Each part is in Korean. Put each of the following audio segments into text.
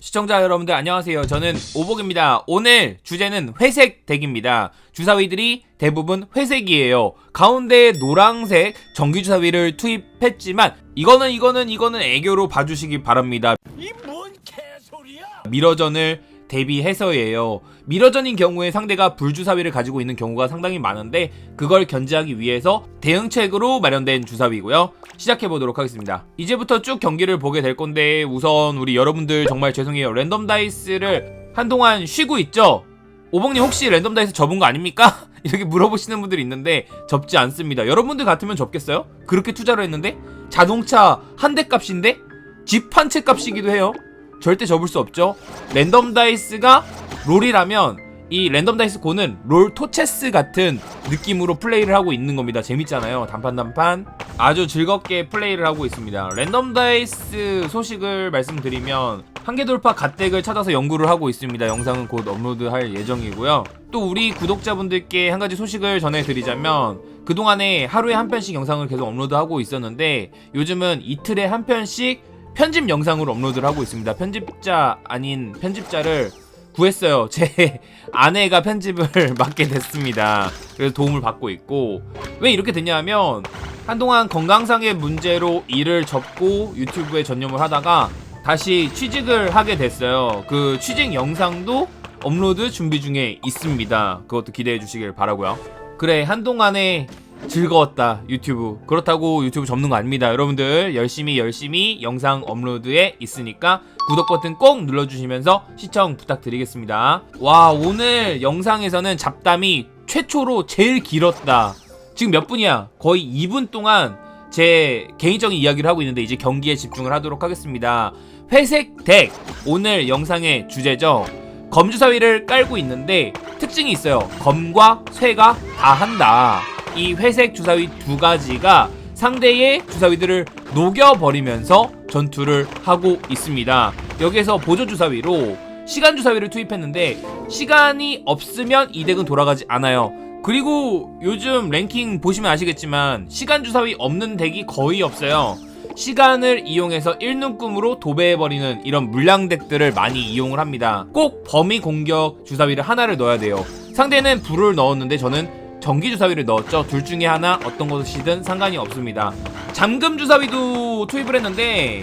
시청자 여러분들 안녕하세요. 저는 오복입니다. 오늘 주제는 회색 덱입니다. 주사위들이 대부분 회색이에요. 가운데 노란색 전기 주사위를 투입했지만 이거는 이거는 이거는 애교로 봐주시기 바랍니다. 이 뭔 개소리야? 미러전을 대비해서예요. 미러전인 경우에 상대가 불주사위를 가지고 있는 경우가 상당히 많은데 그걸 견제하기 위해서 대응책으로 마련된 주사위고요. 시작해 보도록 하겠습니다. 이제부터 쭉 경기를 보게 될 건데 우선 우리 여러분들 정말 죄송해요. 랜덤 다이스를 한동안 쉬고 있죠. 오봉님 혹시 랜덤 다이스 접은 거 아닙니까? 이렇게 물어보시는 분들이 있는데 접지 않습니다. 여러분들 같으면 접겠어요? 그렇게 투자를 했는데 자동차 한 대 값인데 집 한 채 값이기도 해요. 절대 접을 수 없죠. 랜덤 다이스가 롤이라면 이 랜덤 다이스 고는 롤 토체스 같은 느낌으로 플레이를 하고 있는 겁니다. 재밌잖아요. 단판 단판 아주 즐겁게 플레이를 하고 있습니다. 랜덤 다이스 소식을 말씀드리면 한계 돌파 갓덱을 찾아서 연구를 하고 있습니다. 영상은 곧 업로드할 예정이고요. 또 우리 구독자분들께 한 가지 소식을 전해드리자면 그동안에 하루에 한 편씩 영상을 계속 업로드하고 있었는데 요즘은 이틀에 한 편씩 편집 영상으로 업로드를 하고 있습니다. 편집자 아닌 편집자를 구했어요. 제 아내가 편집을 맡게 됐습니다. 그래서 도움을 받고 있고 왜 이렇게 됐냐면 한동안 건강상의 문제로 일을 접고 유튜브에 전념을 하다가 다시 취직을 하게 됐어요. 그 취직 영상도 업로드 준비 중에 있습니다. 그것도 기대해 주시길 바라고요. 그래 한동안에 즐거웠다 유튜브. 그렇다고 유튜브 접는 거 아닙니다. 여러분들 열심히 열심히 영상 업로드에 있으니까 구독 버튼 꼭 눌러주시면서 시청 부탁드리겠습니다. 와 오늘 영상에서는 잡담이 최초로 제일 길었다. 지금 몇 분이야? 거의 2분 동안 제 개인적인 이야기를 하고 있는데 이제 경기에 집중을 하도록 하겠습니다. 회색 덱. 오늘 영상의 주제죠. 검주사위를 깔고 있는데 특징이 있어요. 검과 쇠가 다 한다 이 회색 주사위 두 가지가 상대의 주사위들을 녹여버리면서 전투를 하고 있습니다. 여기서 보조 주사위로 시간 주사위를 투입했는데 시간이 없으면 이 덱은 돌아가지 않아요. 그리고 요즘 랭킹 보시면 아시겠지만 시간 주사위 없는 덱이 거의 없어요. 시간을 이용해서 1눈금으로 도배해버리는 이런 물량 덱들을 많이 이용을 합니다. 꼭 범위 공격 주사위를 하나를 넣어야 돼요. 상대는 불을 넣었는데 저는 전기 주사위를 넣었죠. 둘 중에 하나 어떤 것이든 상관이 없습니다. 잠금 주사위도 투입을 했는데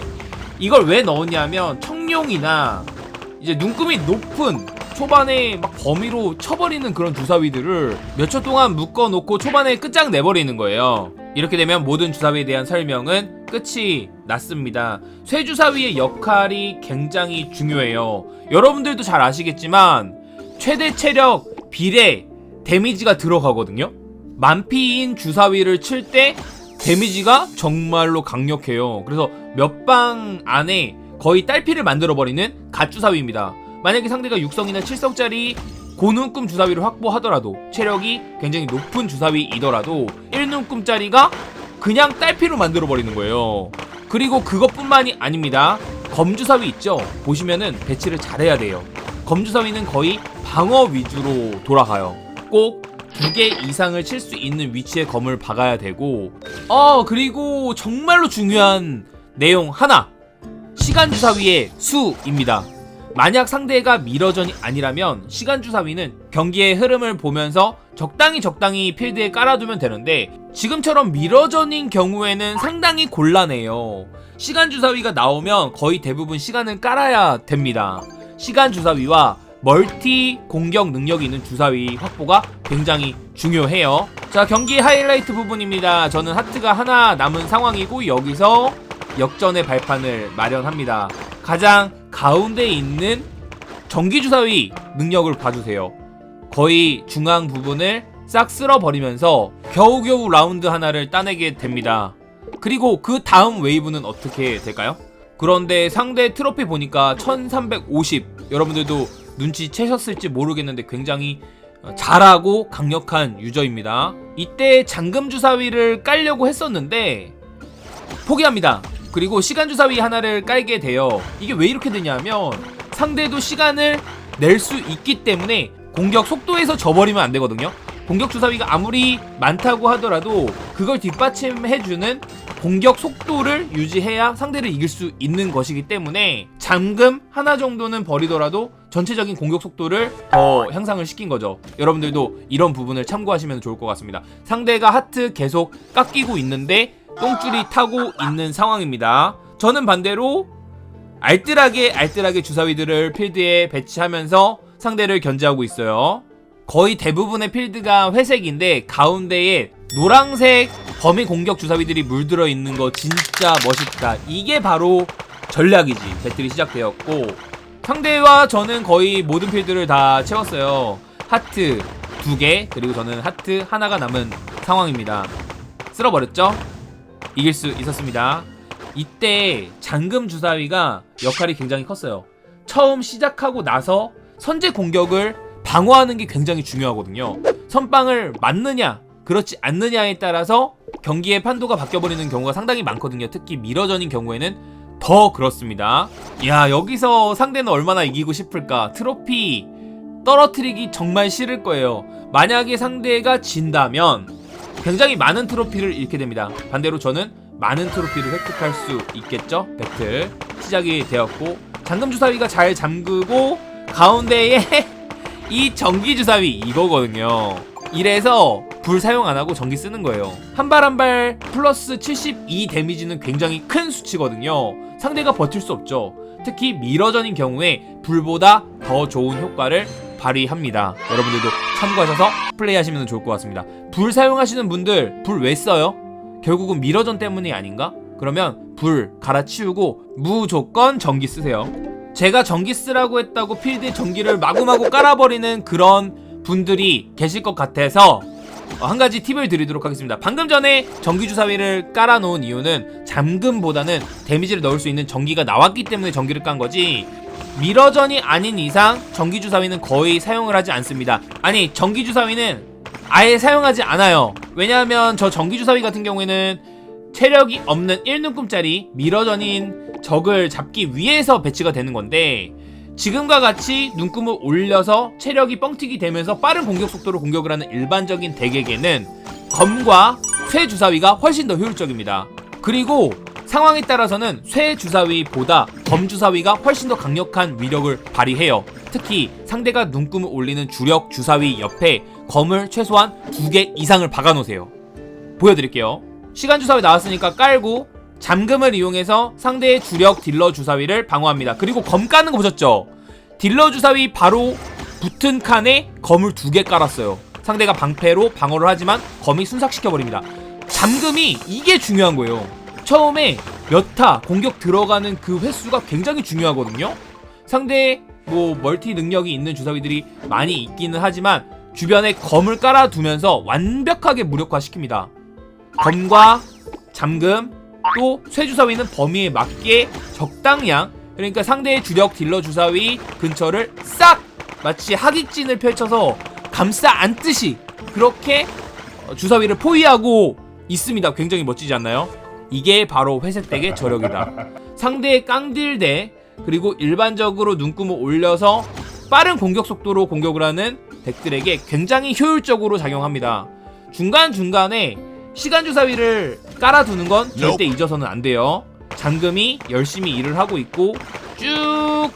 이걸 왜 넣었냐면 청룡이나 이제 눈금이 높은 초반에 막 범위로 쳐버리는 그런 주사위들을 몇 초 동안 묶어놓고 초반에 끝장 내버리는 거예요. 이렇게 되면 모든 주사위에 대한 설명은 끝이 났습니다. 쇠주사위의 역할이 굉장히 중요해요. 여러분들도 잘 아시겠지만 최대 체력 비례 데미지가 들어가거든요. 만피인 주사위를 칠 때 데미지가 정말로 강력해요. 그래서 몇 방 안에 거의 딸피를 만들어버리는 갓주사위입니다. 만약에 상대가 6성이나 7성짜리 고눈금 주사위를 확보하더라도 체력이 굉장히 높은 주사위이더라도 1눈금짜리가 그냥 딸피로 만들어버리는 거예요. 그리고 그것뿐만이 아닙니다. 검주사위 있죠? 보시면은 배치를 잘해야 돼요. 검주사위는 거의 방어 위주로 돌아가요. 꼭두개 이상을 칠 수 있는 위치에 검을 박아야 되고 어 그리고 정말로 중요한 내용 하나. 시간 주사위의 수입니다. 만약 상대가 미러전이 아니라면 시간 주사위는 경기의 흐름을 보면서 적당히 적당히 필드에 깔아두면 되는데 지금처럼 미러전인 경우에는 상당히 곤란해요. 시간 주사위가 나오면 거의 대부분 시간을 깔아야 됩니다. 시간 주사위와 멀티 공격 능력이 있는 주사위 확보가 굉장히 중요해요. 자, 경기 하이라이트 부분입니다. 저는 하트가 하나 남은 상황이고 여기서 역전의 발판을 마련합니다. 가장 가운데 있는 전기 주사위 능력을 봐주세요. 거의 중앙 부분을 싹 쓸어버리면서 겨우겨우 라운드 하나를 따내게 됩니다. 그리고 그 다음 웨이브는 어떻게 될까요? 그런데 상대 트로피 보니까 1350 여러분들도 눈치채셨을지 모르겠는데 굉장히 어, 잘하고 강력한 유저입니다. 이때 잠금 주사위를 깔려고 했었는데 포기합니다. 그리고 시간 주사위 하나를 깔게 돼요. 이게 왜 이렇게 되냐면 상대도 시간을 낼 수 있기 때문에 공격 속도에서 져버리면 안 되거든요. 공격 주사위가 아무리 많다고 하더라도 그걸 뒷받침해주는 공격 속도를 유지해야 상대를 이길 수 있는 것이기 때문에 잠금 하나 정도는 버리더라도 전체적인 공격 속도를 더 향상을 시킨 거죠. 여러분들도 이런 부분을 참고하시면 좋을 것 같습니다. 상대가 하트 계속 깎이고 있는데 똥줄이 타고 있는 상황입니다. 저는 반대로 알뜰하게 알뜰하게 주사위들을 필드에 배치하면서 상대를 견제하고 있어요. 거의 대부분의 필드가 회색인데 가운데에 노란색 범위 공격 주사위들이 물들어 있는 거 진짜 멋있다. 이게 바로 전략이지. 배틀이 시작되었고 상대와 저는 거의 모든 필드를 다 채웠어요. 하트 두 개, 그리고 저는 하트 하나가 남은 상황입니다. 쓸어버렸죠? 이길 수 있었습니다. 이때 잠금 주사위가 역할이 굉장히 컸어요. 처음 시작하고 나서 선제 공격을 방어하는 게 굉장히 중요하거든요. 선빵을 맞느냐, 그렇지 않느냐에 따라서 경기의 판도가 바뀌어버리는 경우가 상당히 많거든요. 특히 미러전인 경우에는 더 그렇습니다. 야, 여기서 상대는 얼마나 이기고 싶을까? 트로피 떨어뜨리기 정말 싫을 거예요. 만약에 상대가 진다면 굉장히 많은 트로피를 잃게 됩니다. 반대로 저는 많은 트로피를 획득할 수 있겠죠? 배틀 시작이 되었고 잠금 주사위가 잘 잠그고 가운데에 이 전기 주사위 이거거든요. 이래서 불 사용 안 하고 전기 쓰는 거예요. 한 발 한 발 플러스 72 데미지는 굉장히 큰 수치거든요. 상대가 버틸 수 없죠. 특히 미러전인 경우에 불보다 더 좋은 효과를 발휘합니다. 여러분들도 참고하셔서 플레이하시면 좋을 것 같습니다. 불 사용하시는 분들 불 왜 써요? 결국은 미러전 때문이 아닌가? 그러면 불 갈아치우고 무조건 전기 쓰세요. 제가 전기 쓰라고 했다고 필드에 전기를 마구마구 깔아버리는 그런 분들이 계실 것 같아서 어, 한 가지 팁을 드리도록 하겠습니다. 방금 전에 전기 주사위를 깔아놓은 이유는 잠금보다는 데미지를 넣을 수 있는 전기가 나왔기 때문에 전기를 깐 거지. 미러전이 아닌 이상 전기 주사위는 거의 사용을 하지 않습니다. 아니 전기 주사위는 아예 사용하지 않아요. 왜냐하면 저 전기 주사위 같은 경우에는 체력이 없는 1눈금짜리 미러전인 적을 잡기 위해서 배치가 되는 건데 지금과 같이 눈금을 올려서 체력이 뻥튀기 되면서 빠른 공격 속도로 공격을 하는 일반적인 덱에게는 검과 쇠 주사위가 훨씬 더 효율적입니다. 그리고 상황에 따라서는 쇠 주사위보다 검 주사위가 훨씬 더 강력한 위력을 발휘해요. 특히 상대가 눈금을 올리는 주력 주사위 옆에 검을 최소한 두 개 이상을 박아놓으세요. 보여드릴게요. 시간 주사위 나왔으니까 깔고 잠금을 이용해서 상대의 주력 딜러 주사위를 방어합니다. 그리고 검 까는 거 보셨죠? 딜러 주사위 바로 붙은 칸에 검을 두 개 깔았어요. 상대가 방패로 방어를 하지만 검이 순삭시켜버립니다. 잠금이 이게 중요한 거예요. 처음에 몇 타 공격 들어가는 그 횟수가 굉장히 중요하거든요. 상대의 뭐 멀티 능력이 있는 주사위들이 많이 있기는 하지만 주변에 검을 깔아두면서 완벽하게 무력화시킵니다. 검과 잠금 또 쇠주사위는 범위에 맞게 적당량 그러니까 상대의 주력 딜러 주사위 근처를 싹 마치 하깃진을 펼쳐서 감싸 안듯이 그렇게 어, 주사위를 포위하고 있습니다. 굉장히 멋지지 않나요? 이게 바로 회색덱의 저력이다. 상대의 깡딜 대 그리고 일반적으로 눈금을 올려서 빠른 공격 속도로 공격을 하는 덱들에게 굉장히 효율적으로 작용합니다. 중간중간에 시간 주사위를 깔아두는 건 절대 잊어서는 안 돼요. 잠금이 열심히 일을 하고 있고 쭉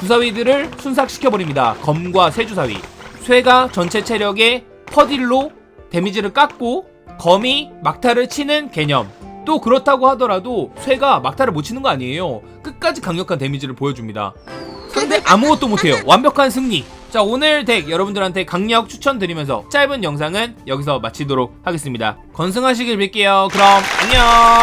주사위들을 순삭시켜버립니다. 검과 쇠 주사위. 쇠가 전체 체력의 퍼딜로 데미지를 깎고 검이 막타를 치는 개념. 또 그렇다고 하더라도 쇠가 막타를 못 치는 거 아니에요. 끝까지 강력한 데미지를 보여줍니다. 상대 아무것도 못해요. 완벽한 승리. 자 오늘 덱 여러분들한테 강력 추천드리면서 짧은 영상은 여기서 마치도록 하겠습니다. 건승하시길 빌게요. 그럼 안녕.